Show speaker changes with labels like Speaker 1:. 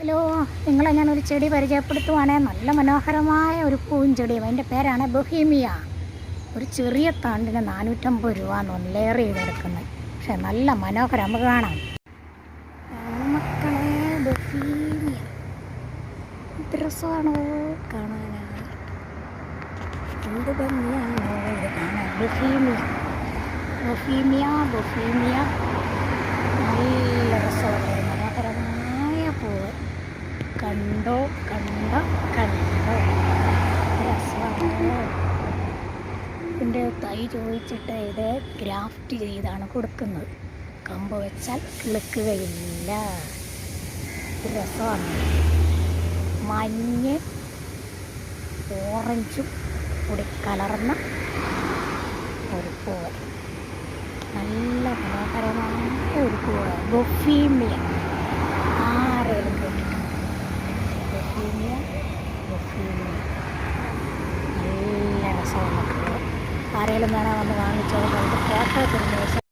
Speaker 1: Hello നിങ്ങളെ ഞാനൊരു ചെടി പരിചയപ്പെടുത്തുവാണേ. നല്ല മനോഹരമായ ഒരു പൂഞ്ചെടി അതിന്റെ പേരാണ് ബൊഹീമിയ. ഒരു ചെറിയ താണ്ടിന് നാനൂറ്റമ്പത് രൂപ എന്ന് തോന്നുന്നു ലെയർ പക്ഷെ നല്ല മനോഹരം. നമുക്ക് കാണാം. മക്കളെ ബൊഹീമിയ. രസമാണോ എന്ത് ബൊഹീമിയ. ബൊഹീമിയ ബൊഹീമിയ നല്ല രസമുള്ള ഒരു മനോഹരമായ പൂവ് കണ്ടോ കണ്ട കണ്ടോ. രസമാണോ. ഇതിന്റെ തൈ ചോദിച്ചിട്ട് ഇത് ഗ്രാഫ്റ്റ് ചെയ്താണ് കൊടുക്കുന്നത്. കമ്പ് വെച്ചാൽ കിളുക്കുകയില്ല. രസമാണ്. മഞ്ഞ് ഓറഞ്ചും കൂടി കലർന്ന ഒരു പൂവ്. നല്ല മനോഹരമായ ഒരു പൂവ് ബൊഫീമിയ ആരെയും കേട്ടിട്ടുണ്ട് ബൊഫീമിയ ബൊഫീമിയ ആരെങ്കിലും വേണേൽ വന്ന് വാങ്ങിച്ചോ ഫോട്ടോ തരുന്ന